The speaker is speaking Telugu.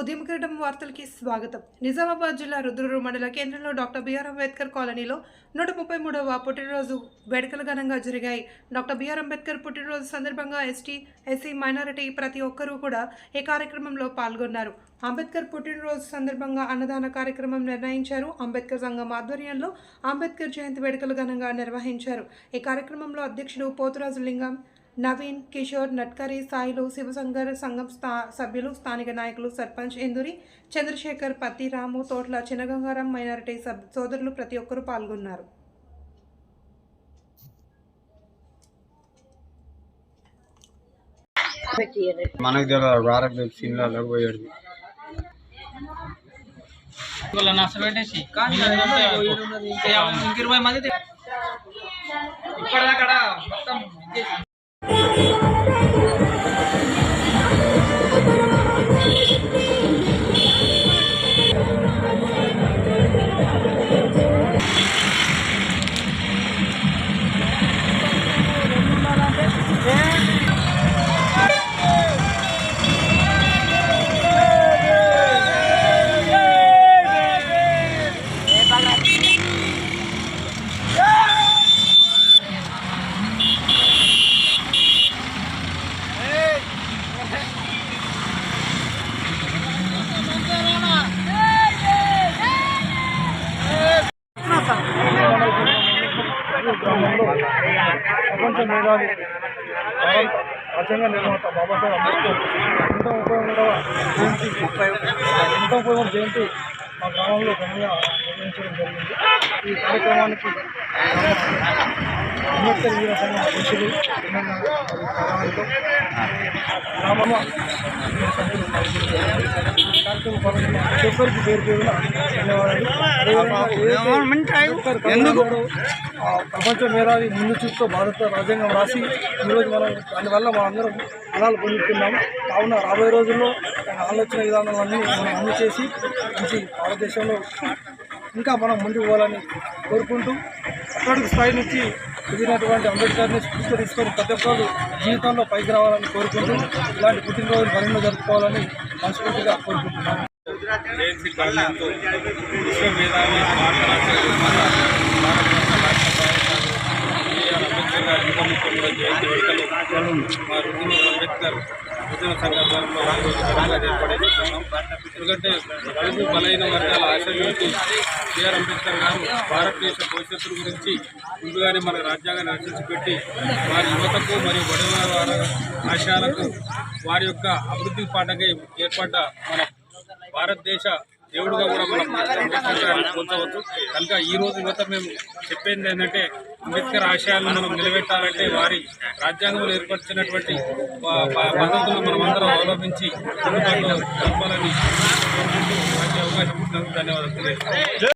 ఉద్యమకరణం వార్తలకి స్వాగతం. నిజామాబాద్ జిల్లా రుద్రూరు మండల కేంద్రంలో డాక్టర్ బిఆర్ అంబేద్కర్ కాలనీలో నూట ముప్పై మూడవ పుట్టినరోజు వేడుకలు ఘనంగా జరిగాయి. డాక్టర్ బిఆర్ అంబేద్కర్ పుట్టినరోజు సందర్భంగా ఎస్టీ ఎస్సీ మైనారిటీ ప్రతి ఒక్కరూ కూడా ఈ కార్యక్రమంలో పాల్గొన్నారు. అంబేద్కర్ పుట్టినరోజు సందర్భంగా అన్నదాన కార్యక్రమం నిర్ణయించారు. అంబేద్కర్ సంఘం ఆధ్వర్యంలో అంబేద్కర్ జయంతి వేడుకలు ఘనంగా నిర్వహించారు. ఈ కార్యక్రమంలో అధ్యక్షుడు పోతురాజు లింగం నవీన్ కిషోర్ నట్కరీ సాయిలు శివశంకర్ సంఘం స్థా సభ్యులు స్థానిక నాయకులు సర్పంచ్ ఇందురి చంద్రశేఖర్ పత్తిరాము తోట్ల చినగంగారం మైనారిటీ సబ్ సోదరులు ప్రతి ఒక్కరూ పాల్గొన్నారు. మనకు పోయాడు. ఇప్పటిదాకా మొత్తం Thank you. ప్రపంచ మేధావి. నిర్మాత బాబాసాహెబ్ అంబేద్కర్. ఎంతో ఉపయోగకర జయంతి ఎంతో ఉపయోగం జయంతి మా గ్రామంలో ఘనంగా నిర్వహించడం జరిగింది. ఈ కార్యక్రమానికి అంబేద్కర్ వీర సంఘం అధ్యక్షులు ఎమ్మెల్యే పేరు పేరున ధన్యవాదాలు. ఆ ప్రపంచ మేధావి ముందు చూస్తూ భారత రాజ్యాంగం రాసి ఈరోజు మనం దానివల్ల మనందరం ఫలాలు పొందుతున్నాం. కావున రాబోయే రోజుల్లో ఆలోచన విధానాలన్నీ మనం అమలు చేసి మంచి భారతదేశంలో ఇంకా మనం ముందుకు పోవాలని కోరుకుంటూ అక్కడికి స్థాయి నుంచి ఎదిగినటువంటి అంబేద్కర్ని స్ఫూర్తిగా తీసుకొని ప్రతి ఒక్కరు జీవితంలో పైకి రావాలని కోరుకుంటూ ఇలాంటి పుట్టినరోజు మరెన్నో జరుపుకోవాలని జయంతి కాలంతో విశ్వ మేధావి భారత రాష్ట్ర నిర్మాత భారతరత్న డాక్టర్ బాబాసాహెబ్ బిఆర్ అంబేద్కర్ గారి నూట ముప్పై మూడో జయంతి వేడుకలు మా రుద్రూరు అంబేద్కర్ యువజన సందర్భంలో ఎందుకంటే బడుగు బలైన వర్గాల ఆశయానికి బిఆర్ అంబేద్కర్ గారు భారతదేశ భవిష్యత్తు గురించి ముందుగానే మన రాజ్యాంగాన్ని రచించి పెట్టి వారి యువతకు మరియు బడుగు వారి ఆశయాలకు వారి యొక్క అభివృద్ధి పాటకై ఏర్పడ్డ మన భారతదేశ దేవుడుగా కూడా మనం అంబేద్కర్ గారిని పోల్చవచ్చు కనుక ఈ రోజు యువత మేము చెప్పేది ఏంటంటే అంబేద్కర్ ఆశయాలను మనం నిలబెట్టాలంటే వారి రాజ్యాంగంలో ఏర్పరిచినటువంటి పద్ధతులను మనం అందరం అవలంబించి కలపాలని అవకాశం ఇచ్చినందుకు ధన్యవాదాలు